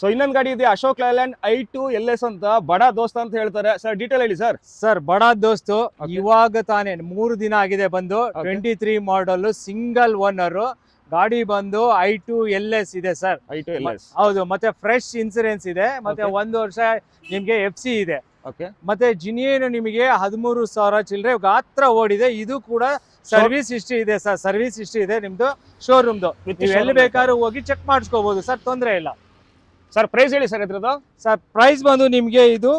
So ಇನ್ನೊಂದು ಗಾಡಿ ಇದೆ Ashok Leyland I two L S ಅಂತ ಬಡ ದೋಸ್ತ ಅಂತ ಹೇಳ್ತಾರೆ. ಸರ್ ಡೀಟೇಲ್ ಹೇಳಿ ಸರ್ ಸರ್ ಬಡ ದೋಸ್ತು. ಇವಾಗ ತಾನೇ ಮೂರು ದಿನ ಆಗಿದೆ ಬಂದು. Twenty three model single owner ಗಾಡಿ ಬಂದು ಐ ಟು ಎಲ್ ಎಸ್ ಇದೆ sir I two L S. ಹೌದು ಮತ್ತೆ ಫ್ರೆಶ್ ಇನ್ಸೂರೆನ್ಸ್ ಇದೆ ಮತ್ತೆ. ಒಂದು ವರ್ಷ ನಿಮ್ಗೆ ಎಫ್ ಸಿ ಇದೆ. ಓಕೆ ಮತ್ತೆ ಜಿನಿಯನ್ ನಿಮಗೆ ಹದಿಮೂರು ಸಾವಿರ ಚಿಲ್ಲರೆ ಗಾತ್ರ ಓಡಿದೆ ಇದು ಕೂಡ ಸರ್ವಿಸ್ ಹಿಸ್ಟ್ರಿ ಇದೆ ಸರ್ ಸರ್ವಿಸ್ ಹಿಸ್ಟ್ರಿ ಇದೆ ನಿಮ್ದು ಶೋರೂಮ್ದು ನೀವು ಎಲ್ಲಿ ಬೇಕಾದ್ರೂ ಹೋಗಿ ಚೆಕ್ ಮಾಡಿಸ್ಕೋಬಹುದು ಸರ್ ತೊಂದರೆ ಇಲ್ಲ. ಸರ್ ಪ್ರೈಸ್ ಹೇಳಿ ಸರ್ ಇದ್ರದ್ದು? ಸರ್ ಪ್ರೈಸ್ ಬಂದು ನಿಮಗೆ ಇದು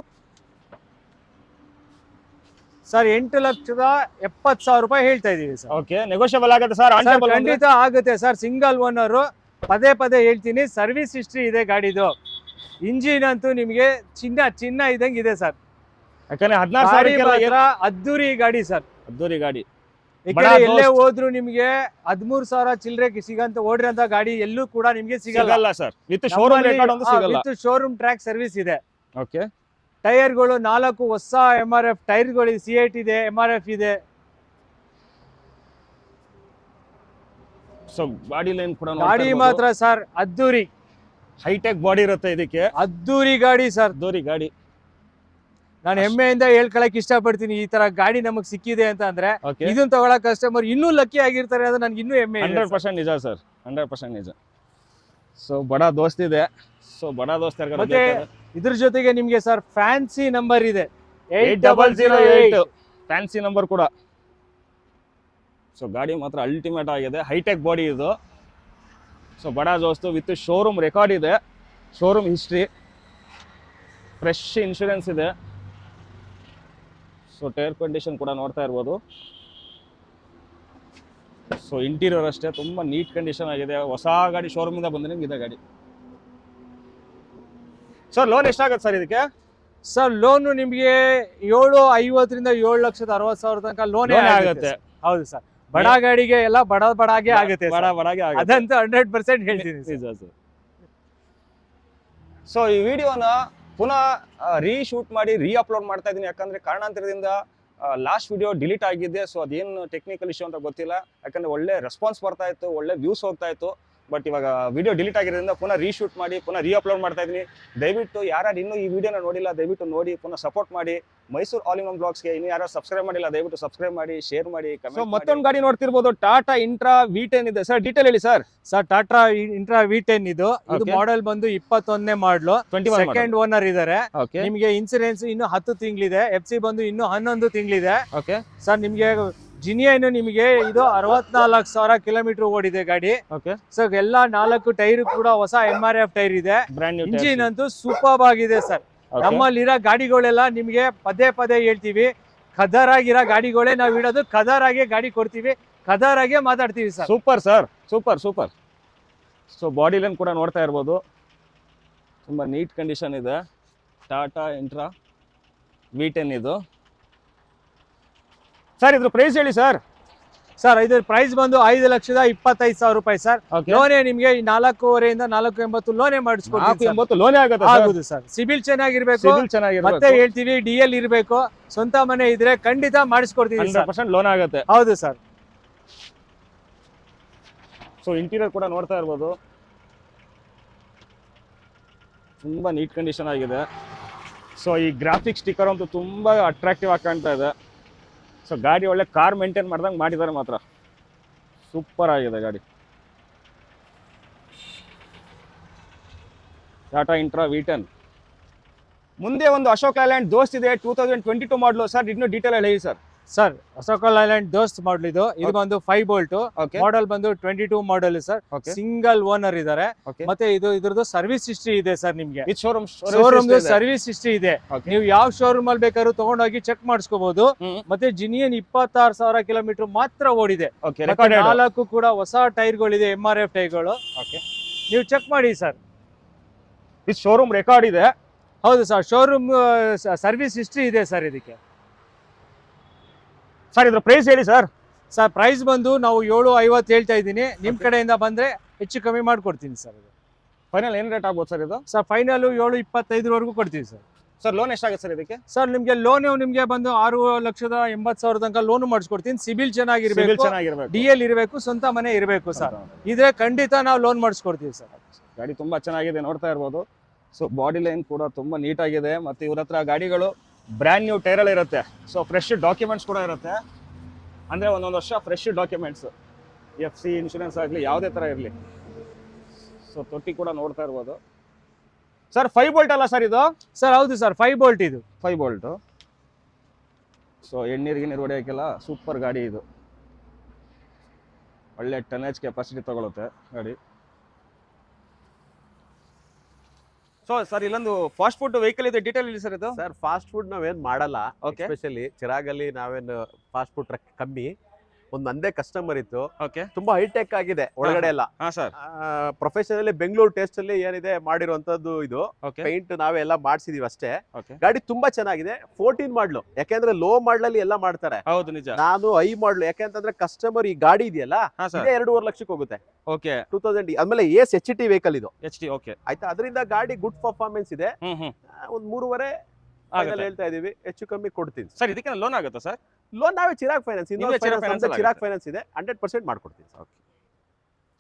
ಸರ್ ಎಂಟು ಲಕ್ಷದ ಎಪ್ಪತ್ತು ಸಾವಿರ ರೂಪಾಯಿ ಹೇಳ್ತಾ ಇದೀವಿ ಸರ್. ಓಕೆ ನೆಗೋಷಿಯಬಲ್ ಆಗುತ್ತೆ ಸರ್ ಖಂಡಿತ ಆಗುತ್ತೆ ಸರ್ ಸಿಂಗಲ್ ಓನರ್ ಪದೇ ಪದೇ ಹೇಳ್ತೀನಿ ಸರ್ವಿಸ್ ಹಿಸ್ಟ್ರಿ ಇದೆ ಗಾಡಿದು. ಇಂಜಿನ್ ಅಂತೂ ನಿಮಗೆ ಚಿನ್ನ ಚಿನ್ನ ಇದಂಗೆ ಇದೆ ಸರ್. ಯಾಕಂದ್ರೆ ಹದಿನಾರು ಸಾವಿರ ಅದ್ದೂರಿ ಗಾಡಿ ಸರ್. ಅದ್ದೂರಿ ಗಾಡಿ. ಎಲ್ಲೇ. ಹೋದ್ರು ನಿಮ್ಗೆ ಹದ್ಮೂರ್ ಸಾವಿರ ಚಿಲ್ಲರೆ ಸಿಗಂತ ಅಂತ ಗಾಡಿ ಎಲ್ಲೂ ಕೂಡ ನಿಮ್ಗೆ ಸಿಗಲ್ಲ. Sir. With showroom with track service ಇದೆ. ಓಕೆ. ಟೈರ್ಗಳು ನಾಲ್ಕು ಹೊಸ ಎಂ ಆರ್ ಎಫ್ ಟೈರ್ಗಳು ಸಿ ಐಟ್ ಇದೆ ಎಂ ಆರ್ ಎಫ್ ಇದೆ. ಸೊ ಬಾಡಿ ಲೈನ್ ಕೂಡ ಗಾಡಿ ಮಾತ್ರ ಸರ್ ಅದ್ದೂರಿ. ಹೈಟೆಕ್ ಬಾಡಿ ಇರುತ್ತೆ ಇದಕ್ಕೆ. ಅದ್ದೂರಿ ಗಾಡಿ ಸರ್. ಅದ್ದೂರಿ ಗಾಡಿ. ನಾನು ಹೆಮ್ಮೆಯಿಂದ ಹೇಳ್ಕೊಳಕ್ ಇಷ್ಟಪಡ್ತೀನಿ ಈ ತರ ಗಾಡಿ ನಮಗ್ ಸಿಕ್ಕಿದೆ ಅಂತ ಅಂದ್ರೆ ಇದನ್ನ ತಗೊಳಕ್ ಕಸ್ಟಮರ್ ಇನ್ನೂ ಲಕ್ಕಿ ಆಗಿರ್ತಾರೆ ಅದು ನನ್ಗೆ ಇನ್ನೂ ಹೆಮ್ಮೆ ಹಂಡ್ರೆಡ್ ಪರ್ಸೆಂಟ್ ನಿಜ ಸರ್. ಹಂಡ್ರೆಡ್ ಪರ್ಸೆಂಟ್ ನಿಜ. ಸೊ ಬಡ ದೋಸ್ತ್ ಇದೆ. ಸೊ ಬಡ ದೋಸ್ತ್ ಮತ್ತೆ ಇದ್ರ ಜೊತೆಗೆ ನಿಮ್ಗೆ ಸರ್ ಫ್ಯಾನ್ಸಿ ನಂಬರ್ ಇದೆ. Eight double zero eight fancy number ಕೂಡ. ಸೊ ಗಾಡಿ ಮಾತ್ರ ಅಲ್ಟಿಮೇಟ್ ಆಗಿದೆ. ಹೈಟೆಕ್ ಬಾಡಿ ಇದು. So Bada Dost with showroom record ಇದೆ. ಶೋರೂಮ್ ಹಿಸ್ಟ್ರಿ ಫ್ರೆಶ್ ಇನ್ಶೂರೆನ್ಸ್ ಇದೆ. ಸೊ ಟೈರ್ ಕಂಡೀಷನ್ ಕೂಡ ನೋಡ್ತಾ ಇರ್ಬೋದು. ಸೊ ಇಂಟೀರಿಯರ್ ಅಷ್ಟೇ. ತುಂಬ ನೀಟ್ ಕಂಡೀಷನ್ ಆಗಿದೆ. ಹೊಸ ಗಾಡಿ ಶೋರೂಮಿಂದ ಬಂದ ನಿಮ್ಗೆ ಇದೆ ಗಾಡಿ. ಸರ್ ಲೋನ್ ಎಷ್ಟಾಗತ್ತೆ ಸರ್ ಇದಕ್ಕೆ? ಸರ್ ಲೋನ್ ನಿಮ್ಗೆ ಏಳು ಐವತ್ತರಿಂದ ಏಳು ಲಕ್ಷದ ಅರವತ್ತು ಸಾವಿರ ತನಕ ಲೋನ್ ಆಗುತ್ತೆ ಹೌದು ಸರ್ ಬಡ ಗಾಡಿಗೆ ಎಲ್ಲ ಬಡ ಬಡಾಗೆ ಆಗುತ್ತೆ ಬಡ. ಬಡಾಗೆ ಆಗುತ್ತೆ. ಅದಂತೂ ಹಂಡ್ರೆಡ್ ಪರ್ಸೆಂಟ್ ಹೇಳ್ತೀನಿ. ಸೊ ಈ ವಿಡಿಯೋನ ಪುನಃ ರೀಶೂಟ್ ಮಾಡಿ ರೀ ಅಪ್ಲೋಡ್ ಮಾಡ್ತಾ ಇದ್ದೀನಿ. ಯಾಕಂದ್ರೆ ಕಾರಣಾಂತರದಿಂದ ಲಾಸ್ಟ್ ವಿಡಿಯೋ ಡಿಲೀಟ್ ಆಗಿದೆ ಸೊ ಅದೇನು ಟೆಕ್ನಿಕಲ್ ಇಶ್ಯೂ ಅಂತ ಗೊತ್ತಿಲ್ಲ. ಯಾಕಂದರೆ ಒಳ್ಳೆ ರೆಸ್ಪಾನ್ಸ್ ಬರ್ತಾ ಇತ್ತು, ಒಳ್ಳೆ ವ್ಯೂಸ್ ಹೋಗ್ತಾ ಇತ್ತು. ಬಟ್ ಇವಾಗ ವಿಡಿಯೋ ಡಿಲೀಟ್ ಆಗಿರೋದ್ರಿಂದ ಪುನಃ ರೀಶೂಟ್ ಮಾಡಿ ಪುನಃ ರೀ ಅಪ್ಲೋಡ್ ಮಾಡ್ತಾ ಇದ್ದೀನಿ. ದಯವಿಟ್ಟು ಯಾರು ಇನ್ನೂ ಈ ವಿಡಿಯೋನ ನೋಡಿಲ್ಲ ದಯವಿಟ್ಟು ನೋಡಿ ಪುನಃ ಸಪೋರ್ಟ್ ಮಾಡಿ. ಮೈಸೂರು ಆಲ್ ಇನ್ ಒನ್ ಬ್ಲಾಗ್ಸ್ಗೆ ಇನ್ನು ಯಾರು ಸಬ್ಸ್ಕ್ರೈಬ್ ಮಾಡಿಲ್ಲ ದಯವಿಟ್ಟು ಸಬ್ಸ್ಕ್ರೈಬ್ ಮಾಡಿ ಶೇರ್ ಮಾಡಿ ಸೊ ಮತ್ತೊಂದು ಗಾಡಿ ನೋಡ್ತಿರ್ಬೋದು ಟಾಟಾ ಇಂಟ್ರಾ ವಿ ಟೆನ್ ಇದೆ. ಸರ್ ಡೀಟೇಲ್ ಹೇಳಿ sir sir Tata Intra V ten ಇದು. ಇದು. ಮಾಡೆಲ್ ಬಂದು ಇಪ್ಪತ್ತೊಂದನೇ ಮಾಡ್ಲು ಟ್ವೆಂಟಿ ಸೆಕೆಂಡ್ ಓನರ್ ಇದಾರೆ. ಓಕೆ ನಿಮಗೆ ಇನ್ಸೂರೆನ್ಸ್ ಇನ್ನು ಹತ್ತು ತಿಂಗಳಿದೆ. ಎಫ್ ಸಿ ಬಂದು ಇನ್ನು ಹನ್ನೊಂದು ತಿಂಗಳಿದೆ. ಓಕೆ ಸರ್ ನಿಮಗೆ ಜಿನಿಯನ್ ನಿಮಗೆ ಇದು ಅರವತ್ನಾಲ್ಕು ಸಾವಿರ ಕಿಲೋಮೀಟರ್ ಓಡಿದೆ ಗಾಡಿ. ಓಕೆ ಸರ್ ಎಲ್ಲಾ ನಾಲ್ಕು ಟೈರ್ ಕೂಡ ಹೊಸ ಎಂ ಆರ್ ಎಫ್ ಟೈರ್ ಇದೆ. ಇಂಜಿನ್ ಅಂತೂ ಸೂಪರ್ ಆಗಿದೆ ಸರ್. ನಮ್ಮಲ್ಲಿರೋ ಗಾಡಿಗಳೆಲ್ಲ ನಿಮಗೆ ಪದೇ ಪದೇ ಹೇಳ್ತೀವಿ. ಖದರ್ ಆಗಿರೋ ಗಾಡಿಗಳೇ ನಾವು ಇಡೋದು. ಖದರ್ ಆಗಿ ಗಾಡಿ ಕೊಡ್ತೀವಿ. ಖದರ್ ಆಗೇ ಮಾತಾಡ್ತೀವಿ sir. Super sir super super so body line ಕೂಡ ನೋಡ್ತಾ ಇರ್ಬೋದು. ತುಂಬ ನೀಟ್ ಕಂಡೀಷನ್ ಇದೆ. ಟಾಟಾ ಇಂಟ್ರಾ ವಿ ಟೆನ್ ಇದು. ಸರ್ ಇದ್ರ ಪ್ರೈಸ್ ಹೇಳಿ ಸರ್ ಸರ್ ಇದ್ರ ಪ್ರೈಸ್ ಬಂದು ಐದು ಲಕ್ಷದ ಇಪ್ಪತ್ತೈದು ಸಾವಿರ ರೂಪಾಯಿ ಸರ್ ಲೋನೇ ನಿಮಗೆ ನಾಲ್ಕೂವರೆಯಿಂದ ನಾಲ್ಕು ಎಂಬತ್ತು ಲೋನೇ ಮಾಡಿಸ್ಕೊಡ್ತೀವಿ ಲೋನೇ ಆಗುತ್ತೆ ಸರ್ ಸಿಬಿಲ್ ಚೆನ್ನಾಗಿರ್ಬೇಕು. ಮತ್ತೆ ಹೇಳ್ತೀವಿ ಡಿ ಎಲ್ ಇರಬೇಕು. ಸ್ವಂತ ಮನೆ ಇದ್ರೆ ಖಂಡಿತ ಮಾಡಿಸ್ಕೊಡ್ತೀವಿ ಪರ್ಸೆಂಟ್ ಲೋನ್ ಆಗುತ್ತೆ. ಹೌದು ಸರ್ ಸೊ ಇಂಟೀರಿಯರ್ ಕೂಡ ನೋಡ್ತಾ ಇರ್ಬೋದು. ತುಂಬಾ ನೀಟ್ ಕಂಡೀಷನ್ ಆಗಿದೆ. ಸೊ ಈ ಗ್ರಾಫಿಕ್ ಸ್ಟಿಕ್ಕರ್ ಅಂತೂ ತುಂಬಾ ಅಟ್ರಾಕ್ಟಿವ್ ಆಗಿ ಕಾಣ್ತಾ ಇದೆ. ಸೊ ಗಾಡಿ ಒಳ್ಳೆ ಕಾರ್ ಮೇಂಟೈನ್ ಮಾಡ್ದಂಗೆ ಮಾಡಿದ್ದಾರೆ ಮಾತ್ರ. ಸೂಪರ್ ಆಗಿದೆ ಗಾಡಿ. ಟಾಟಾ ಇಂಟ್ರಾ ವಿ ಮುಂದೆ ಒಂದು ಅಶೋಕ್ ಐಲ್ಯಾಂಡ್ ದೋಸ್ತ್ ಇದೆ two thousand twenty two model sir ಇನ್ನೂ ಡೀಟೇಲ್ ಹೇಳಿ sir sir ಅಶೋಕಲ್ island Dost model ಇದು. ಇದು ಬಂದು ಫೈವ್ ಬೋಲ್ಟ್ ಮಾಡೆಲ್ ಬಂದು twenty two model sir single owner ಇದಾರೆ. ಮತ್ತೆ ಇದು ಇದ್ರದ್ದು ಸರ್ವಿಸ್ ಹಿಸ್ಟ್ರಿ ಇದೆ ಸರ್ ನಿಮ್ಗೆ. ಶೋರೂಮ್ ಶೋರೂಮ್ ಸರ್ವಿಸ್ ಹಿಸ್ಟ್ರಿ ಇದೆ. ನೀವು ಯಾವ ಶೋರೂಮ್ ಅಲ್ಲಿ ಬೇಕಾದ್ರೂ ತಗೊಂಡೋಗಿ ಚೆಕ್ ಮಾಡಿಸ್ಕೋಬಹುದು ಮತ್ತೆ ಜಿನಿಯನ್ ಇಪ್ಪತ್ತಾರು ಸಾವಿರ ಕಿಲೋಮೀಟರ್ ಮಾತ್ರ ಓಡಿದೆ. ನಾಲ್ಕು ಕೂಡ ಹೊಸ ಟೈರ್ ಟೈರ್ಗಳಿದೆ ಎಂ ಆರ್ ಎಫ್ ಟೈರ್ಗಳು ಓಕೆ ನೀವು ಚೆಕ್ ಮಾಡಿ ಸರ್. ಇದು ಶೋರೂಮ್ ರೆಕಾರ್ಡ್ ಇದೆ. ಹೌದು ಸರ್ ಶೋರೂಮ್ ಸರ್ವಿಸ್ ಹಿಸ್ಟ್ರಿ ಇದೆ ಸರ್ ಇದಕ್ಕೆ. ಸರ್ ಇದ್ರ ಪ್ರೈಸ್ ಹೇಳಿ ಸರ್ ಸರ್ ಪ್ರೈಸ್ ಬಂದು ನಾವು ಏಳು ಐವತ್ತು ಹೇಳ್ತಾ ಇದ್ದೀನಿ. ನಿಮ್ಮ ಕಡೆಯಿಂದ ಬಂದರೆ ಹೆಚ್ಚು ಕಮ್ಮಿ ಮಾಡಿಕೊಡ್ತೀನಿ ಸರ್ ಇದು ಫೈನಲ್ ಏನು ರೇಟ್ ಆಗ್ಬೋದು ಸರ್ ಇದು? ಸರ್ ಫೈನಲು ಏಳು ಇಪ್ಪತ್ತೈದರವರೆಗೂ ಕೊಡ್ತೀವಿ ಸರ್ ಸರ್ ಲೋನ್ ಎಷ್ಟಾಗುತ್ತೆ ಸರ್ ಇದಕ್ಕೆ? ಸರ್ ನಿಮಗೆ ಲೋನ್ ನಿಮಗೆ ಬಂದು ಆರು ಲಕ್ಷದ ಎಂಬತ್ತು ಸಾವಿರ ತನಕ ಲೋನ್ ಮಾಡಿಸ್ಕೊಡ್ತೀನಿ. ಸಿಬಿಲ್ ಸಿಬಿಲ್ ಚೆನ್ನಾಗಿರ್ಬೇಕು ಚೆನ್ನಾಗಿರ್ಬೇಕು. ಡಿ ಎಲ್ ಇರಬೇಕು ಸ್ವಂತ ಮನೆ ಇರಬೇಕು ಸರ್ ಇದ್ರೆ ಖಂಡಿತ ನಾವು ಲೋನ್ ಮಾಡಿಸ್ಕೊಡ್ತೀವಿ ಸರ್ ಗಾಡಿ ತುಂಬಾ ಚೆನ್ನಾಗಿದೆ ನೋಡ್ತಾ ಇರ್ಬೋದು. ಸೊ ಬಾಡಿ ಲೈನ್ ಕೂಡ ತುಂಬ ನೀಟಾಗಿದೆ ಮತ್ತು ಇವ್ರ ಹತ್ರ ಗಾಡಿಗಳು ಬ್ರ್ಯಾಂಡ್ ನ್ಯೂ ಟೈರಲ್ಲಿ ಇರುತ್ತೆ. ಸೊ ಫ್ರೆಶ್ ಡಾಕ್ಯುಮೆಂಟ್ಸ್ ಕೂಡ ಇರುತ್ತೆ. ಅಂದರೆ ಒಂದೊಂದು ವರ್ಷ fresh documents F C insurance ಆಗಲಿ ಯಾವುದೇ ಥರ ಇರಲಿ. ಸೊ ತೊಟ್ಟಿ ಕೂಡ ನೋಡ್ತಾ ಇರ್ಬೋದು. ಸರ್ ಫೈವ್ ಬೋಲ್ಟ್ ಅಲ್ಲ ಸರ್ ಇದು? ಸರ್ ಹೌದು ಸರ್ ಫೈವ್ ಬೋಲ್ಟ್ ಇದು. ಫೈವ್ ಬೋಲ್ಟು ಸೊ ಎಣ್ಣೀರಿಗೆ ನೀರು ಹೊಡೆಯೋಕ್ಕೆಲ್ಲ ಸೂಪರ್ ಗಾಡಿ ಇದು. ಒಳ್ಳೆ ಟನೇಜ್ ಕೆಪಾಸಿಟಿ ತಗೊಳುತ್ತೆ ಗಾಡಿ. ಸೊ ಸರ್ ಇಲ್ಲೊಂದು ಫಾಸ್ಟ್ ಫುಡ್ ವೆಹಿಕಲ್ ಇದೆ. ಡೀಟೇಲ್ ಇಲ್ಲಿ ಸರ್ ಇದು. ಸರ್ ಫಾಸ್ಟ್ ಫುಡ್ ನಾವೇನ್ ಮಾಡಲ್ಲ. ಓಕೆ ಎಸ್ಪೆಷಲಿ ಚಿರಾಗಲ್ಲಿ ನಾವೇನು ಫಾಸ್ಟ್ ಫುಡ್ ಟ್ರಕ್ ಕಮ್ಮಿ. ಒಂದ್ ನಂದೇ ಕಸ್ಟಮರ್ ಇತ್ತು. ಓಕೆ ತುಂಬಾ ಹೈಟೆಕ್ ಆಗಿದೆ ಒಳಗಡೆ ಎಲ್ಲ. ಹಾಂ ಸರ್ ಪ್ರೊಫೆಷನಲಿ ಬೆಂಗಳೂರು ಟೇಸ್ಟ್ ಅಲ್ಲಿ ಏನಿದೆ ಮಾಡಿರುವಂತದ್ದು ಇದು. ಓಕೆ ಪೈಂಟ್ ನಾವೇ ಎಲ್ಲ ಮಾಡಿಸಿದೀವಿ ಅಷ್ಟೇ. ಓಕೆ ಗಾಡಿ ತುಂಬಾ ಚೆನ್ನಾಗಿದೆ. ಫೋರ್ಟೀನ್ ಮಾಡ್ಲು ಯಾಕೆಂದ್ರೆ ಲೋ ಮಾಡ್ಲಲ್ಲಿ ಎಲ್ಲ ಮಾಡ್ತಾರೆ. ಹೌದು ನಿಜ. ನಾನು ಐ ಮಾಡ್ಲು ಯಾಕೆಂತಂದ್ರೆ ಕಸ್ಟಮರ್ ಈ ಗಾಡಿ ಇದೆಯಲ್ಲ ಹಾಂ ಸರ್ ಇದೇ ಎರಡೂವರೆ ಲಕ್ಷಕ್ಕೆ ಹೋಗುತ್ತೆ. ಓಕೆ ಟೂ ತೌಸಂಡ್ ಆಮೇಲೆ ಎಸ್ ಎಚ್ ಟಿ ವೆಹಿಕಲ್ ಇದು. ಎಚ್ ಟಿ ಓಕೆ ಆಯ್ತಾ? ಅದರಿಂದ ಗಾಡಿ ಗುಡ್ ಪರ್ಫಾರ್ಮೆನ್ಸ್ ಇದೆ. ಒಂದ್ ಮೂರುವರೆ ಹೇಳ್ತಾ ಇದೀವಿ. ಹೆಚ್ಚು ಕಮ್ಮಿ ಕೊಡ್ತೀನಿ. ಸರ್ ಇದಕ್ಕೆ ಲೋನ್ ಆಗುತ್ತಾ ಸರ್ ಲೋನ್ ನಾವೇ ಚಿರಾಗ್ ಫೈನಾನ್ಸ್ ಇನ್ನೊಂದು ಚಿರಾಗ್ ಫೈನಾನ್ಸ್ ಇದೆ. ಹಂಡ್ರೆಡ್ ಪರ್ಸೆಂಟ್ ಮಾಡ್ಕೊಡ್ತೀವಿ ಓಕೆ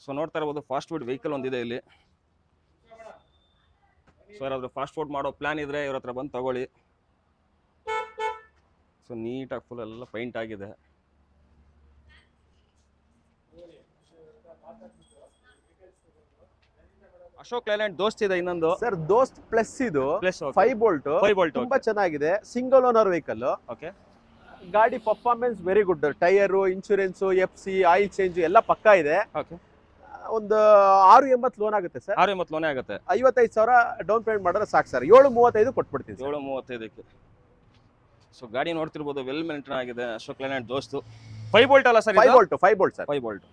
ಸೊ ನೋಡ್ತಾ ಇರ್ಬೋದು ಫಾಸ್ಟ್ ಫುಡ್ ವೆಹಿಕಲ್ ಒಂದಿದೆ ಇಲ್ಲಿ. ಸೊ ಯಾರಾದರೂ ಫಾಸ್ಟ್ ಫುಡ್ ಮಾಡೋ ಪ್ಲಾನ್ ಇದ್ರೆ ಇವ್ರ ಹತ್ರ ಬಂದು ತಗೊಳ್ಳಿ. ಸೊ ನೀಟಾಗಿ ಫುಲ್ ಎಲ್ಲ ಪೈಂಟ್ ಆಗಿದೆ. ಅಶೋಕ್ ಲೈಲ್ಯಾಂಡ್ ದೋಸ್ತ್ ಇದೆ ಇನ್ನೊಂದು. ಸರ್ ದೋಸ್ತ್ ಪ್ಲಸ್ ಇದು plus five bolt five bolt ತುಂಬಾ ಚೆನ್ನಾಗಿದೆ. ಸಿಂಗಲ್ ಓನರ್ ವೆಹಿಕಲ್ ಓಕೆ ಗಾಡಿ performance very good tyre insurance F C oil change ಎಲ್ಲ ಪಕ್ಕಾ ಇದೆ. ಓಕೆ ಒಂದು ಆರು ಎಂಬತ್ತು ಲೋನ್ ಆಗುತ್ತೆ ಸರ್. ಆರು ಎಂಬತ್ತು ಲೋನೇ ಆಗುತ್ತೆ. ಐವತ್ತೈದು ಸಾವಿರ ಡೌನ್ ಪೇಮೆಂಟ್ ಮಾಡಿದ್ರೆ ಸಾಕು ಸರ್. ಏಳು ಮೂವತ್ತೈದು ಕೊಟ್ಬಿಡ್ತೀವಿ ಏಳು ಮೂವತ್ತೈದಕ್ಕೆ ಸೊ ಗಾಡಿ ನೋಡ್ತಿರ್ಬೋದು ವೆಲ್ ಮೇಂಟೈನ್ ಆಗಿದೆ. ಅಶೋಕ್ ಲೈಲ್ಯಾಂಡ್ ದೋಸ್ತು. ಫೈವ್ ಬೋಲ್ಟ್ ಅಲ್ಲ sir five bolt five bolt sir. Five bolt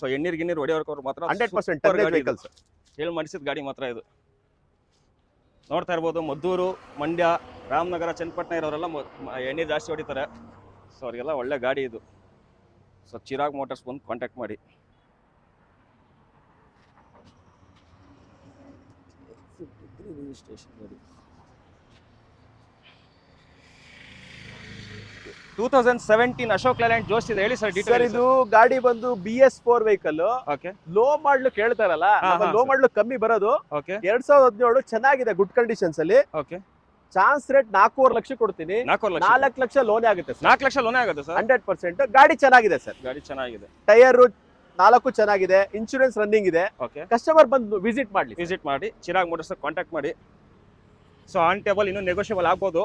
so ಎಣ್ಣೀರ್ ಗಿಣ್ಣೀರ್ ಹೊಡೆಯೋರ್ಕವ್ರು ಮಾತ್ರ ಹಂಡ್ರೆಡ್ ಪರ್ಸೆಂಟ್ ವೆಹಿಕಲ್. ಸರ್. ಹೇಳಿ ಮಾಡಿಸಿದ ಗಾಡಿ ಮಾತ್ರ ಇದು. ನೋಡ್ತಾ ಇರ್ಬೋದು ಮದ್ದೂರು ಮಂಡ್ಯ ರಾಮನಗರ ಚನ್ನಪಟ್ಟಣ ಇರೋರೆಲ್ಲ ಎಣ್ಣೆ ಜಾಸ್ತಿ ಹೊಡಿತಾರೆ. ಸೊ ಅವರಿಗೆಲ್ಲ ಒಳ್ಳೆ ಗಾಡಿ ಇದು. ಸೊ ಚಿರಾಗ್ ಮೋಟರ್ಸ್ ಬಂದು ಕಾಂಟ್ಯಾಕ್ಟ್ ಮಾಡಿ. Two thousand seventeen Ashok Leyland Josh ಇದೆ. ಹೇಳಿ ಸರ್ ಸರ್ ಡೀಟೇಲ್ ಇದು ಗಾಡಿ ಬಂದು B S four vehicle okay low model ಕೇಳ್ತಾರಲ್ಲ low. Model ಕಮ್ಮಿ ಬರೋದು. ಓಕೆ ಎರಡ್ ಸಾವಿರದ ಹದಿನೇಳು ಚೆನ್ನಾಗಿದೆ ಗುಡ್ ಕಂಡೀಷನ್ಸ್ ಅಲ್ಲಿ. ಓಕೆ ಚಾನ್ಸ್ ರೇಟ್ ನಾಲ್ಕೂವರೆ ಲಕ್ಷ ಕೊಡ್ತೀನಿ. ನಾಲ್ಕು ಲಕ್ಷ ಲೋನ್ ಆಗುತ್ತೆ ನಾಲ್ಕು ಲಕ್ಷ ಲೋನ್ ಆಗುತ್ತೆ ಸರ್. ಹಂಡ್ರೆಡ್ ಪರ್ಸೆಂಟ್ ಗಾಡಿ ಚೆನ್ನಾಗಿದೆ ಸರ್. ಗಾಡಿ ಚೆನ್ನಾಗಿದೆ. ಟೈರ್ ನಾಲ್ಕು ಚೆನ್ನಾಗಿದೆ. ಇನ್ಶೂರೆನ್ಸ್ ರನ್ನಿಂಗ್ ಇದೆ. ಓಕೆ ಕಸ್ಟಮರ್ ಬಂದು ವಿಸಿಟ್ ಮಾಡ್ಲಿ ವಿಸಿಟ್ ಮಾಡಿ ಚಿರಾಗ್ ಮೋಟರ್ಸ್ ಕಾಂಟ್ಯಾಕ್ಟ್ ಮಾಡಿ. ಸೊ ಆನ್ ಟೇಬಲ್ ಇನ್ನೂ ನೆಗೋಷಿಯಬಲ್ ಆಗ್ಬೋದು.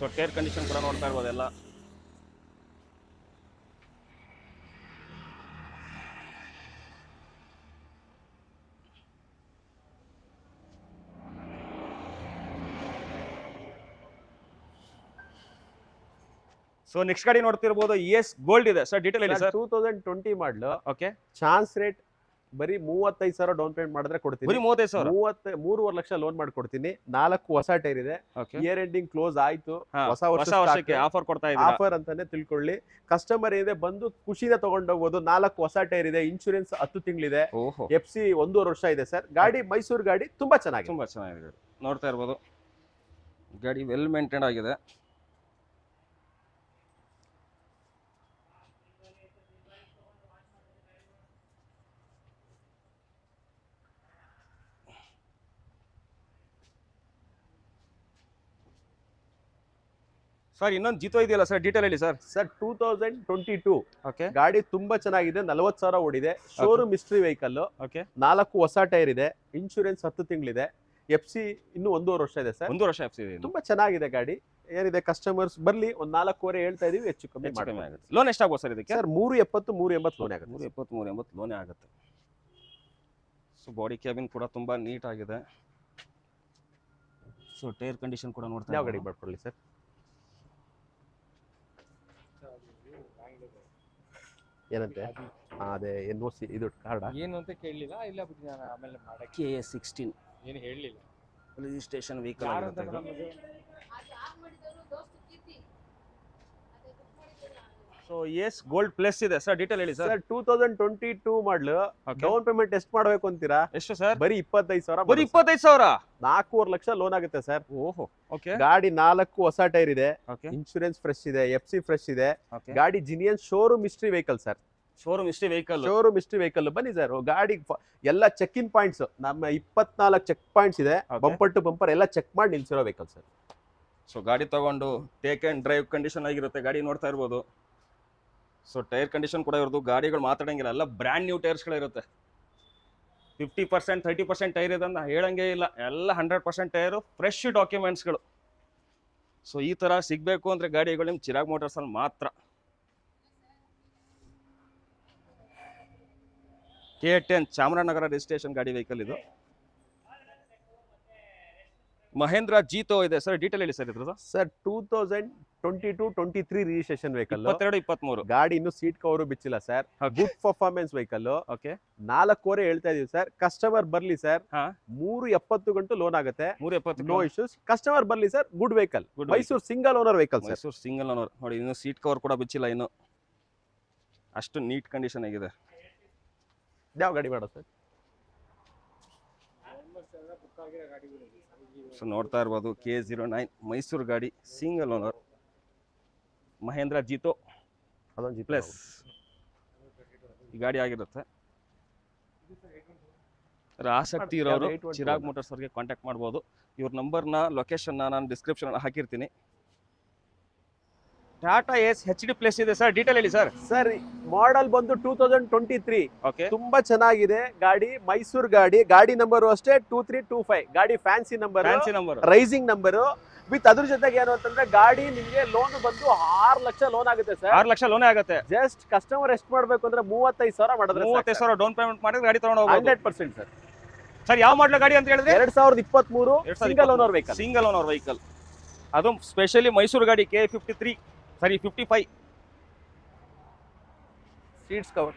ಸೊ ಟೈರ್ ಕಂಡೀಷನ್ ಕೂಡ ನೋಡ್ತಾ ಇರ್ಬೋದು ಸೊ ನೆಕ್ಸ್ಟ್ ಗಾಡಿ ನೋಡ್ತಿರ್ಬೋದು ಎಸ್ ಗೋಲ್ಡ್ ಇದೆ. ಸರ್ ಡೀಟೇಲ್ ಇದೆ sir two thousand twenty model okay chance rate ಬರೀ ಮೂವತ್ತೈದು ಸಾವಿರ ಡೌನ್ ಪೇಮೆಂಟ್ ಮಾಡಿದ್ರೆ ಬರೀ ಕೊಡ್ತೀನಿ ಮೂವತ್ತೈದು ಸಾವಿರ? ಮೂವತ್ತ ಮೂರುವರೆ ಲಕ್ಷ ಲೋನ್ ಮಾಡ್ಕೊಡ್ತೀನಿ ನಾಲ್ಕು ಹೊಸ ಟೈರ್ ಇದೆ. ಇಯರ್ ಎಂಡಿಂಗ್ ಕ್ಲೋಸ್ ಆಯ್ತು. ಹೊಸ ವರ್ಷ ವರ್ಷಕ್ಕೆ ಆಫರ್ ಕೊಡ್ತಾ ಇದೆ ಆಫರ್ ಅಂತಾನೆ ತಿಳ್ಕೊಳ್ಳಿ. ಕಸ್ಟಮರ್ ಏನಿದೆ ಬಂದು ಖುಷಿಯಿಂದ ತಗೊಂಡೋಗ್ಬೋದು ನಾಲ್ಕು ಹೊಸ ಟೈರ್ ಇದೆ. ಇನ್ಶೂರೆನ್ಸ್ ಹತ್ತು ತಿಂಗಳಿದೆ. ಎಫ್ ಸಿ ಒಂದೂವರೆ ವರ್ಷ ಇದೆ ಸರ್ ಗಾಡಿ ಮೈಸೂರು ಗಾಡಿ ತುಂಬಾ ಚೆನ್ನಾಗಿದೆ. ತುಂಬಾ ಚೆನ್ನಾಗಿದೆ. ನೋಡ್ತಾ ಇರ್ಬೋದು. ಗಾಡಿ ವೆಲ್ ಮೇಂಟೈನ್ ಆಗಿದೆ. ಸರ್ ಇನ್ನೊಂದು ಜಿತೋ ಇದೆಯಲ್ಲ ಸರ್ ಡೀಟೇಲ್ ಹೇಳಿ sir sir two thousand twenty two okay ಗಾಡಿ ತುಂಬಾ ಚೆನ್ನಾಗಿದೆ ನಲವತ್ತು ಸಾವಿರ ಓಡಿದೆ. ಶೋರೂಮ್ ಮಿಸ್ಟ್ರಿ ವೆಹಿಕಲ್ ಓಕೆ ನಾಲ್ಕು ಹೊಸ ಟೈರ್ ಇದೆ ಇನ್ಶೂರೆನ್ಸ್ ಹತ್ತು ತಿಂಗಳಿದೆ. ಎಫ್ ಸಿ ಇನ್ನೂ ಒಂದೂವರೆ ವರ್ಷ ಇದೆ ಸರ್ ಒಂದು ವರ್ಷ ಎಫ್ ಸಿ ಇದೆ ತುಂಬಾ ಚೆನ್ನಾಗಿದೆ ಗಾಡಿ. ಏನಿದೆ ಕಸ್ಟಮರ್ಸ್ ಬರ್ಲಿ ಒಂದ್ ನಾಲ್ಕೂವರೆ ಹೇಳ್ತಾ ಇದೀವಿ ಹೆಚ್ಚು ಕಮ್ಮಿ ಮಾಡಿ ಆಗುತ್ತೆ. ಲೋನ್ ಎಷ್ಟಾಗುವ ಸರ್ ಇದಕ್ಕೆ? ಸರ್ ಮೂರು ಎಪ್ಪತ್ತು ಮೂರು ಎಂಬತ್ತು ಲೋನ್ ಆಗುತ್ತೆ ಮೂರು ಎಪ್ಪತ್ತು ಮೂರು ಎಂಬತ್ತು ಲೋನ್ ಆಗುತ್ತೆ. ಸೊ ಬಾಡಿ ಕ್ಯಾಬಿನ್ ಕೂಡ ತುಂಬಾ ನೀಟ್ ಆಗಿದೆ. ಸೊ ಟೈರ್ ಕಂಡೀಷನ್ ಕೂಡ ನೋಡ್ತಾ ಯಾವ ಗಾಡಿ ಬರ್ಕೊಳ್ಳಿ ಮಾಡ್ಕೊಳ್ಳಿ ಸರ್ ಏನಂತೆ? ಅದೇ ಎನ್ ಓ ಸಿ ಇದು ಕಾರ್ಡ? ಏನು ಅಂತ ಕೇಳಲಿಲ್ಲ ಇಲ್ಲ ಬಿಟ್ಟು ನಾನು ಆಮೇಲೆ ಮಾಡಕ್ಕೆ ಕೆ ಎ ಸಿಕ್ಸ್ಟೀನ್. ಏನು ಹೇಳಲಿಲ್ಲ ರಿಜಿಸ್ಟ್ರೇಷನ್ ವೆಹಿಕಲ್ ಯಾರು ಅಂತ ಆಗಿರುತ್ತೆ ಸೊ ಎಸ್ ಗೋಲ್ಡ್ ಪ್ಲಸ್ ಇದೆ. ಸರ್ ಡೀಟೇಲ್ ಹೇಳಿ sir sir two thousand twenty two model down payment ಎಷ್ಟು ಮಾಡಬೇಕು ಅಂತೀರಾ? ಎಷ್ಟು ಸರ್ ಬರೀ ಇಪ್ಪತ್ತೈದು ಸಾವಿರ ಬರೀ ಇಪ್ಪತ್ತೈದು ಸಾವಿರ? ನಾಲ್ಕೂವರೆ ಲಕ್ಷ ಲೋನ್ ಆಗುತ್ತೆ ಸರ್ ಓಹೋ ಓಕೆ ಗಾಡಿ ನಾಲ್ಕು ಹೊಸ ಟೈರ್ ಇದೆ. ಓಕೆ ಇನ್ಶೂರೆನ್ಸ್ ಫ್ರೆಶ್ ಇದೆ ಎಫ್ ಸಿ ಫ್ರೆಶ್ ಇದೆ. ಓಕೆ ಗಾಡಿ genuine showroom history vehicle sir showroom ಇಷ್ಟೇ ವೆಹಿಕಲ್ ಶೋರೂಮ್ ಇಸ್ಟ್ರಿ ವೆಹಿಕಲ್ ಬನ್ನಿ ಸರ್ ಗಾಡಿ ಫ- ಎಲ್ಲ ಚೆಕ್ ಇನ್ ಪಾಯಿಂಟ್ಸ್ ನಮ್ಮ ಇಪ್ಪತ್ನಾಲ್ಕು ಚೆಕ್ ಪಾಯಿಂಟ್ಸ್ ಇದೆ. Okay. ಬಂಪರ್ ಟು ಬಂಪರ್ ಎಲ್ಲ ಚೆಕ್ ಮಾಡಿ ನಿಲ್ಸಿರೋ ವೆಹಿಕಲ್ ಸರ್ ಸೊ ಗಾಡಿ ತಗೊಂಡು ಟೇಕ್ ಅಂಡ್ ಡ್ರೈವ್ ಕಂಡೀಷನ್ ಆಗಿರುತ್ತೆ. ಗಾಡಿ ನೋಡ್ತಾ ಇರ್ಬೋದು. ಸೊ ಟೈರ್ ಕಂಡೀಷನ್ ಕೂಡ ಇರೋದು ಗಾಡಿಗಳು ಮಾತಾಡಂಗಿಲ್ಲ. ಎಲ್ಲ brand new ಟೈರ್ಸ್ಗಳಿರುತ್ತೆ fifty percent thirty percent tyre ಇದೆ ಅಂತ ಹೇಳಂಗೆ ಇಲ್ಲ. ಎಲ್ಲ ಹಂಡ್ರೆಡ್ ಪರ್ಸೆಂಟ್ ಟೈರು ಫ್ರೆಶ್ ಡಾಕ್ಯುಮೆಂಟ್ಸ್ಗಳು ಸೊ ಈ ಥರ ಸಿಗಬೇಕು ಅಂದರೆ ಗಾಡಿಗಳು ನಿಮ್ಮ ಚಿರಾಗ್ ಮೋಟರ್ಸಲ್ಲಿ ಮಾತ್ರ. ಕೆ ಟೆನ್ ಚಾಮರಾಜನಗರ ರಿಜಿಸ್ಟ್ರೇಷನ್ ಗಾಡಿ ವೆಹಿಕಲ್ ಇದು. ಮಹೇಂದ್ರ ಜೀತೋ ಇದೆ. ಸರ್ ಡೀಟೇಲ್ ಹೇಳಿ ಸರ್ ಇದ್ರದ್ದು. Sir two thousand twenty two twenty three registration vehicle ಇಪ್ಪತ್ತೆರಡು ಇಪ್ಪತ್ಮೂರು. ಗಾಡಿ ಇನ್ನು seat cover ಬಿಚ್ಚಿಲ್ಲ sir good performance vehicle okay ನಾಲ್ಕೂವರೆ ಹೇಳ್ತಾ ಇದೀವಿ ಸರ್ ಕಸ್ಟಮರ್ ಬರ್ಲಿ ಸರ್. ಮೂರು ಎಪ್ಪತ್ತು ಗಂಟು ಲೋನ್ ಆಗುತ್ತೆ. ಮೂರು ಎಪ್ಪತ್ತು ನೋ ಇಶ್ಯೂಸ್ ಕಸ್ಟಮರ್ ಬರ್ಲಿ sir good vehicle good Mysuru single owner vehicle sir Mysuru single owner ನೋಡಿ ಇನ್ನು ಸೀಟ್ ಕವರ್ ಕೂಡ ಬಿಚ್ಚಿಲ್ಲ ಇನ್ನು. ಅಷ್ಟು ನೀಟ್ ಕಂಡೀಷನ್ ಆಗಿದೆ. ಯಾವ ಗಾಡಿ ಮಾಡೋದು ಸರ್ ಸೊ ನೋಡ್ತಾ ಇರ್ಬೋದು ಕೆ ಜೀರೋ ನೈನ್ ಮೈಸೂರು ಗಾಡಿ ಸಿಂಗಲ್ ಓನರ್ ಮಹೇಂದ್ರ ಜೀತೋ ಅದೊಂದು ಪ್ಲಸ್ ಈ ಗಾಡಿ ಆಗಿರುತ್ತೆ. ಆಸಕ್ತಿ ಇರೋರು ಯಾವ್ದು 821 ಚಿರಾಗ್ ಮೋಟರ್ಸ್ ಅವ್ರಿಗೆ ಕಾಂಟ್ಯಾಕ್ಟ್ ಮಾಡ್ಬೋದು. ಇವ್ರ ನಂಬರ್ನ ಲೊಕೇಶನ್ನ ನಾನು ಡಿಸ್ಕ್ರಿಪ್ಷನ್ ಹಾಕಿರ್ತೀನಿ. Tata Ace H D plus ಇದೆ ಸರ್ ಡೀಟೇಲ್ ಹೇಳಿ ಸರ್. ಸರ್ ಮಾಡಲ್ ಬಂದು two thousand twenty three okay ತುಂಬಾ ಚೆನ್ನಾಗಿದೆ ಗಾಡಿ ಮೈಸೂರು ಗಾಡಿ. ಗಾಡಿ ನಂಬರ್ ಅಷ್ಟೇ ಟೂ ತ್ರೀ ಟೂ ಫೈವ್ ಗಾಡಿ fancy number fancy number rising number with ಅದ್ರ ಜೊತೆಗೆ ಏನು ಅಂತಂದ್ರೆ ಗಾಡಿ ನಿಮ್ಗೆ ಲೋನ್ ಬಂದು ಆರು ಲಕ್ಷ ಲೋನ್ ಆಗುತ್ತೆ ಸರ್. ಆರು ಲಕ್ಷ ಲೋನೇ ಆಗುತ್ತೆ. ಜಸ್ಟ್ ಕಸ್ಟಮರ್ ಎಷ್ಟು ಮಾಡ್ಬೇಕು ಅಂದ್ರೆ ಮೂವತ್ತೈದು ಸಾವಿರ ಮಾಡಿದ್ರೆ ಮೂವತ್ತೈದು ಸಾವಿರ ಡೌನ್ ಪೇಮೆಂಟ್ ಮಾಡಿದ್ರೆ ಗಾಡಿ ತಗೊಂಡು ಹೋಗ್ಬೋದು. Hundred percent sir. ಸರ್ ಯಾವ ಮಾಡಲ ಗಾಡಿ ಅಂತ ಹೇಳಿದ್ರೆ? ಎರಡ್ ಸಾವಿರದ ಇಪ್ಪತ್ತ್ ಮೂರು single owner vehicle single owner vehicle ಅದು ಸ್ಪೆಷಲಿ ಮೈಸೂರು ಗಾಡಿ ಕೆ ಫಿಫ್ಟಿ ತ್ರೀ ಸರಿ fifty five seats cover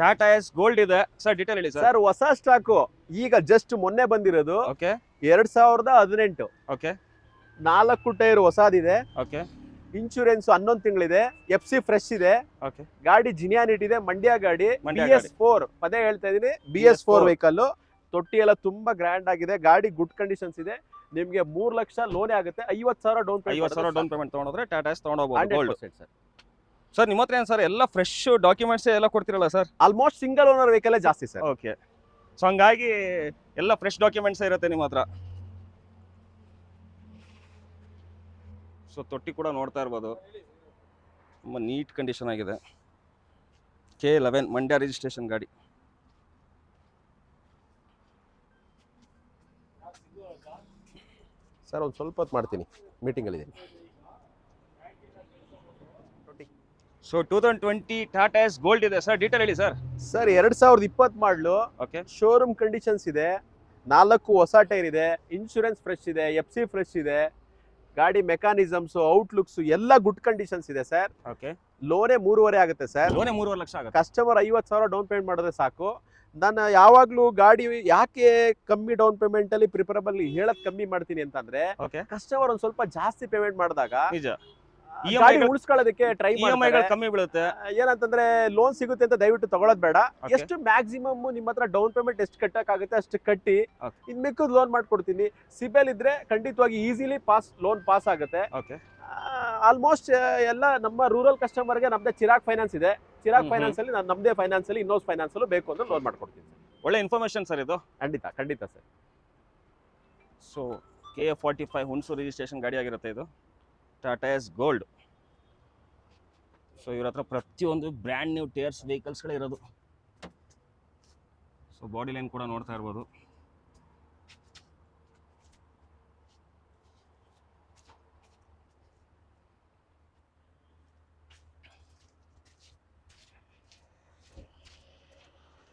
Tata Ace gold ಇದೆ. ಸರ್ ಡೀಟೇಲ್ ಹೇಳಿ ಸರ್ ಸರ್ ಹೊಸ ಸ್ಟಾಕು ಈಗ ಜಸ್ಟ್ ಮೊನ್ನೆ ಬಂದಿರೋದು ಓಕೆ ಎರಡ್ ಸಾವಿರದ ಹದಿನೆಂಟು. ಓಕೆ ನಾಲ್ಕು ಟೈರ್ ಹೊಸದಿದೆ. ಓಕೆ ಇನ್ಶೂರೆನ್ಸ್ ಹನ್ನೊಂದು ತಿಂಗಳಿದೆ. ಎಫ್ ಸಿ ಫ್ರೆಶ್ ಇದೆ. ಓಕೆ ಗಾಡಿ ಜಿನಿಯಾನಿಟ್ ಇದೆ. ಮಂಡ್ಯ ಗಾಡಿ. ಮಂಡ್ಯ ಬಿ ಎಸ್ ಫೋರ್ ಪದೇ ಹೇಳ್ತಾ ಇದೀನಿ ಬಿ ಎಸ್ ಫೋರ್ ವೆಹಿಕಲ್ ತೊಟ್ಟಿ ಎಲ್ಲ ತುಂಬಾ ಗ್ರ್ಯಾಂಡ್ ಆಗಿದೆ. ಗಾಡಿ ಗುಡ್ ಕಂಡೀಷನ್ಸ್ ಇದೆ. ನಿಮ್ಗೆ ಮೂರ್ ಲಕ್ಷ ಲೋನ್ ಆಗುತ್ತೆ. ಐವತ್ ಸಾವಿರ ಡೌನ್ ಐವತ್ತು ಸಾವಿರ ಡೌನ್ ಪೇಮೆಂಟ್ ತಗೊಂಡ್ರೆ ಟಾಟಾ ಎಸ್ ತೊಗೊಂಡೋಗ್ಬೋದು. ಗೋಲ್ಡ್ ಸರ್ ನಿಮ್ಮ ಹತ್ರ ಏನು ಸರ್ ಎಲ್ಲ ಫ್ರೆಶ್ ಡಾಕ್ಯುಮೆಂಟ್ಸ್ ಎಲ್ಲ ಕೊಡ್ತಿರಲ್ಲ sir almost single owner vehicle ಜಾಸ್ತಿ ಸರ್ ಓಕೆ ಸೊ ಹಂಗಾಗಿ ಎಲ್ಲ ಫ್ರೆಶ್ ಡಾಕ್ಯುಮೆಂಟ್ಸ್ ಇರುತ್ತೆ ನಿಮ್ಮ ಹತ್ರ. ಸೊ ತೊಟ್ಟಿ ಕೂಡ ನೋಡ್ತಾ ಇರ್ಬೋದು. ತುಂಬ ನೀಟ್ ಕಂಡೀಷನ್ ಆಗಿದೆ. ಕೆ ಲೆವೆನ್ ಮಂಡ್ಯ ರಿಜಿಸ್ಟ್ರೇಷನ್ ಗಾಡಿ. ಸರ್ ಒಂದು ಸ್ವಲ್ಪ ಹೊತ್ತು ಮಾಡ್ತೀನಿ. ಮೀಟಿಂಗ್ ಅಲ್ಲಿ so two thousand twenty Tata Ace gold ಇದೆ. ಸರ್ ಡೀಟೇಲ್ ಹೇಳಿ ಸರ್ ಸರ್ ಎರಡ್ ಸಾವಿರದ ಇಪ್ಪತ್ತ್ ಮಾಡ್ಲು ಓಕೆ ಶೋರೂಮ್ ಕಂಡೀಷನ್ಸ್ ಇದೆ. ನಾಲ್ಕು ಹೊಸ ಟೈರ್ ಇದೆ. ಇನ್ಶೂರೆನ್ಸ್ ಫ್ರೆಶ್ ಇದೆ. ಎಫ್ ಸಿ ಫ್ರೆಶ್ ಇದೆ. ಗಾಡಿ ಮೆಕ್ಯಾನಿಸಮ್ಸ್ ಔಟ್ಲುಕ್ಸ್ ಎಲ್ಲ ಗುಡ್ ಕಂಡೀಷನ್ಸ್ ಇದೆ ಸರ್ ಓಕೆ ಲೋನೇ ಮೂರುವರೆ ಆಗುತ್ತೆ ಸರ್ ಲೋನೇ ಮೂರುವರೆ ಲಕ್ಷ ಆಗುತ್ತೆ. ಕಸ್ಟಮರ್ ಐವತ್ತು ಸಾವಿರ ಡೌನ್ ಪೇಮೆಂಟ್ ಮಾಡಿದ್ರೆ ಸಾಕು. ನಾನು ಯಾವಾಗಲೂ ಗಾಡಿ ಯಾಕೆ ಕಮ್ಮಿ ಡೌನ್ ಪೇಮೆಂಟ್ ಅಲ್ಲಿ ಪ್ರಿಫರಬಲ್ ಹೇಳಕ್ ಕಮ್ಮಿ ಮಾಡ್ತೀನಿ ಅಂತಂದ್ರೆ ಓಕೆ ಕಸ್ಟಮರ್ ಒಂದ್ ಸ್ವಲ್ಪ ಜಾಸ್ತಿ ಪೇಮೆಂಟ್ ಮಾಡಿದಾಗ ನಿಜ. ಗಾಡಿ ಉಳಿಸ್ಕೊಳ್ಳೋದಕ್ಕೆ ಟ್ರೈ ಮಾಡಿ ಕಮ್ಮಿ ಬೀಳುತ್ತೆ. ಏನಂತಂದ್ರೆ ಲೋನ್ ಸಿಗುತ್ತೆ ಅಂತ ದಯವಿಟ್ಟು ತಗೊಳ್ಳೋದು ಬೇಡ. ಎಷ್ಟು ಮ್ಯಾಕ್ಸಿಮಮ್ ನಿಮ್ಮ ಹತ್ರ ಡೌನ್ ಪೇಮೆಂಟ್ ಎಷ್ಟು ಕಟ್ಟಕ್ಕಾಗುತ್ತೆ ಅಷ್ಟು ಕಟ್ಟಿ. ಇನ್ ಮಿಕ್ಕದ್ ಲೋನ್ ಮಾಡ್ಕೊಡ್ತೀನಿ. ಸಿಬಿಲ್ ಇದ್ರೆ ಖಂಡಿತವಾಗಿ ಈಸಿಲಿ ಪಾಸ್ ಲೋನ್ ಪಾಸ್ ಆಗುತ್ತೆ. ಆಲ್ಮೋಸ್ಟ್ ಎಲ್ಲ ನಮ್ಮ ರೂರಲ್ ಕಸ್ಟಮರ್ಗೆ ನಮ್ದೇ ಚಿರಾಗ್ ಫೈನಾನ್ಸ್ ಇದೆ. ಚಿರಾಗ್ ಫೈನಾನ್ಸ್ ಅಲ್ಲಿ ನಾನು ನಮ್ದೇ ಫೈನಾನ್ಸ್ ಅಲ್ಲಿ ಇನ್ನೋಸ್ ಫೈನಾನ್ಸ್ ಅಲ್ಲೂ ಬೇಕು ಅಂದ್ರೆ ಲೋನ್ ಮಾಡ್ಕೊಡ್ತೀನಿ ಒಳ್ಳೆ ಇನ್ಫಾರ್ಮೇಶನ್ ಸರ್ ಇದು. ಖಂಡಿತ ಖಂಡಿತ sir. So K A forty five Hunsur registration ಗಾಡಿ ಆಗಿರುತ್ತೆ ಇದು. ಟಾಟಾ ಎಸ್ ಗೋಲ್ಡ್ ಸೊ ಇವ್ರ ಹತ್ರ ಪ್ರತಿಯೊಂದು ಬ್ರ್ಯಾಂಡ್ ನ್ಯೂ ಟೇರ್ಸ್ ವೆಹಿಕಲ್ಸ್ಗಳೇ ಇರೋದು. ಸೊ ಬಾಡಿ ಲೈನ್ ಕೂಡ ನೋಡ್ತಾ ಇರ್ಬೋದು.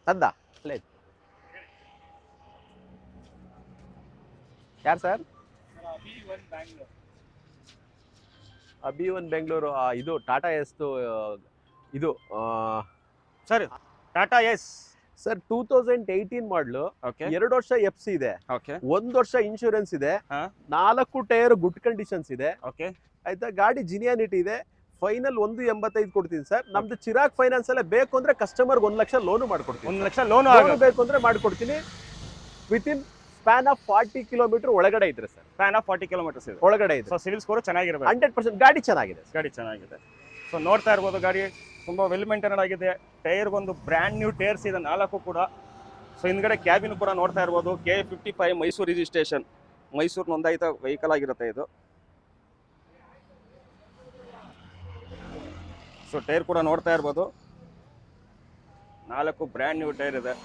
ತಂದ ಯಾರು ಸರ್? ಅಬಿ ಒನ್ ಬೆಂಗಳೂರು ಇದು ಟಾಟಾ ಎಸ್ದು ಇದು sir Tata Ace. Sir two thousand eighteen model ಎರಡು ವರ್ಷ ಎಫ್ ಸಿ ಇದೆ. ಒಂದ್ ವರ್ಷ ಇನ್ಶೂರೆನ್ಸ್ ಇದೆ. ನಾಲ್ಕು ಟೈರ್ ಗುಡ್ ಕಂಡೀಷನ್ಸ್ ಇದೆ. ಆಯ್ತಾ? ಗಾಡಿ ಜಿನಿಯಾನಿಟಿ ಇದೆ. ಫೈನಲ್ ಒಂದು ಎಂಬತ್ತೈದು ಕೊಡ್ತೀನಿ ಸರ್. ನಮ್ದು ಚಿರಾಗ್ ಫೈನಾನ್ಸ್ ಅಲ್ಲೇ ಬೇಕು ಅಂದ್ರೆ ಕಸ್ಟಮರ್ ಒಂದ್ ಲಕ್ಷ ಲೋನ್ ಮಾಡ್ಕೊಡ್ತೀನಿ. ಒಂದ್ ಲಕ್ಷ ಲೋನ್ ಲೋನ್ ಬೇಕು ಅಂದ್ರೆ ಮಾಡ್ಕೊಡ್ತೀನಿ. Within span of forty kilometre ಒಳಗಡೆ ಇದ್ರೆ sir span of forty kilometres ಇದೆ. ಒಳಗಡೆ ಇದೆ. ಸೊ ಸಿವಿಲ್ ಸ್ಕೋರ್ ಚೆನ್ನಾಗಿರುತ್ತೆ ಹಂಡ್ರೆಡ್ ಪರ್ಸೆಂಟ್ ಗಾಡಿ ಚೆನ್ನಾಗಿದೆ ಗಾಡಿ ಚೆನ್ನಾಗಿದೆ. ಸೊ ನೋಡ್ತಾ ಇರ್ಬೋದು ಗಾಡಿ. ತುಂಬ ವೆಲ್ ಮೇಂಟೈನ್ ಆಗಿದೆ. ಟೈರ್ ಒಂದು ಬ್ರ್ಯಾಂಡ್ ನ್ಯೂ ಟೈರ್ಸ್ ಇದೆ. ನಾಲ್ಕು ಕೂಡ. ಸೊ ಹಿಂದ್ಗಡೆ ಕ್ಯಾಬಿನ್ ಕೂಡ ನೋಡ್ತಾ ಇರ್ಬೋದು. K fifty five Mysuru registration Mysuru ನೋಂದಾಯಿತ ವೆಹಿಕಲ್ ಆಗಿರುತ್ತೆ ಇದು. ಸೊ ಟೈರ್ ಕೂಡ ನೋಡ್ತಾ ಇರ್ಬೋದು. ನಾಲ್ಕು ಬ್ರ್ಯಾಂಡ್ ನ್ಯೂ ಟೈರ್ ಇದೆ.